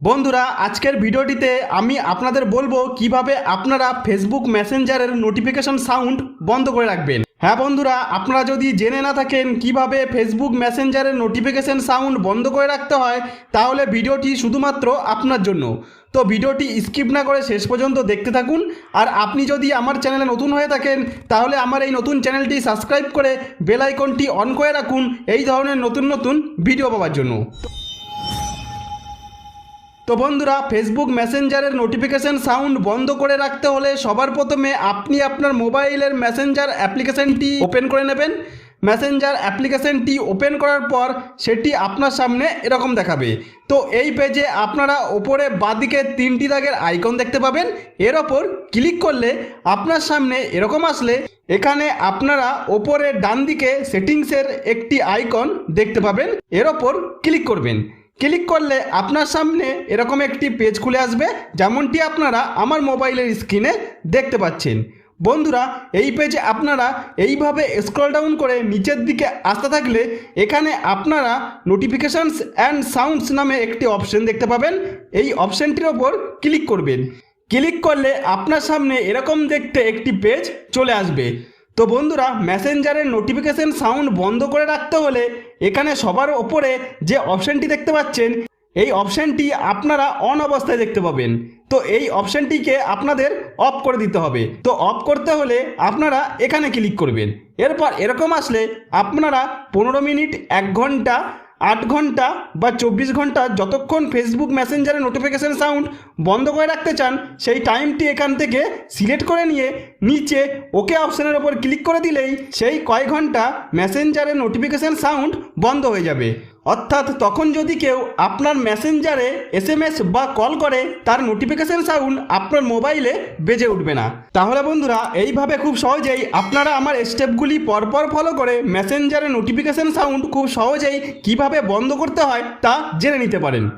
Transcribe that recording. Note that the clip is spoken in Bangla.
বন্ধুরা, আজকের ভিডিওটিতে আমি আপনাদের বলব কীভাবে আপনারা ফেসবুক মেসেঞ্জারের নোটিফিকেশন সাউন্ড বন্ধ করে রাখবেন। হ্যাঁ বন্ধুরা, আপনারা যদি জেনে না থাকেন কীভাবে ফেসবুক মেসেঞ্জারের নোটিফিকেশন সাউন্ড বন্ধ করে রাখতে হয়, তাহলে ভিডিওটি শুধুমাত্র আপনার জন্য। তো ভিডিওটি স্কিপ না করে শেষ পর্যন্ত দেখতে থাকুন। আর আপনি যদি আমার চ্যানেলে নতুন হয়ে থাকেন, তাহলে আমার এই নতুন চ্যানেলটি সাবস্ক্রাইব করে বেল আইকনটি অন করে রাখুন। এই ধরনের নতুন নতুন ভিডিও পাওয়ার জন্য। তো বন্ধুরা ফেসবুক মেসেঞ্জারের নোটিফিকেশন সাউন্ড বন্ধ করে রাখতে হলে সবার প্রথমে আপনি আপনার মোবাইলের মেসেঞ্জার অ্যাপ্লিকেশনটি ওপেন করে নেবেন। মেসেঞ্জার অ্যাপ্লিকেশনটি ওপেন করার পর সেটি আপনার সামনে এরকম দেখাবে। তো এই পেজে আপনারা ওপরে বাঁদিকে তিনটি দাগের আইকন দেখতে পাবেন। এর ওপর ক্লিক করলে আপনার সামনে এরকম আসলে এখানে আপনারা ওপরে ডান দিকে সেটিংসের একটি আইকন দেখতে পাবেন। এর ওপর ক্লিক করবেন। ক্লিক করলে আপনার সামনে এরকম একটি পেজ খুলে আসবে, যেমনটি আপনারা আমার মোবাইলের স্ক্রিনে দেখতে পাচ্ছেন। বন্ধুরা, এই পেজে আপনারা এইভাবে স্ক্রল ডাউন করে নিচের দিকে আসতে থাকলে এখানে আপনারা নোটিফিকেশানস অ্যান্ড সাউন্ডস নামে একটি অপশন দেখতে পাবেন। এই অপশনটির ওপর ক্লিক করবেন। ক্লিক করলে আপনার সামনে এরকম দেখতে একটি পেজ চলে আসবে। তো বন্ধুরা মেসেঞ্জারের নোটিফিকেশন সাউন্ড বন্ধ করে রাখতে হলে এখানে সবার ওপরে যে অপশানটি দেখতে পাচ্ছেন, এই অপশানটি আপনারা অন অবস্থায় দেখতে পাবেন। তো এই অপশানটিকে আপনাদের অফ করে দিতে হবে। তো অফ করতে হলে আপনারা এখানে ক্লিক করবেন। এরপর এরকম আসলে আপনারা পনেরো মিনিট, এক ঘণ্টা আট ঘণ্টা বা চব্বিশ ঘণ্টা যতক্ষণ ফেসবুক মেসেঞ্জারে নোটিফিকেশান সাউন্ড বন্ধ করে রাখতে চান, সেই টাইমটি এখান থেকে সিলেক্ট করে নিয়ে নিচে ওকে অপশানের ওপর ক্লিক করে দিলেই সেই কয় ঘণ্টা মেসেঞ্জারে নোটিফিকেশান সাউন্ড বন্ধ হয়ে যাবে। অর্থাৎ তখন যদি কেউ আপনার মেসেঞ্জারে এসএমএস এম এস বা কল করে, তার নোটিফিকেশান সাউন্ড আপনার মোবাইলে বেজে উঠবে না। তাহলে বন্ধুরা, এইভাবে খুব সহজেই আপনারা আমার স্টেপগুলি পরপর ফলো করে মেসেঞ্জারে নোটিফিকেশান সাউন্ড খুব সহজেই কীভাবে বন্ধ করতে হয় তা জেনে নিতে পারেন।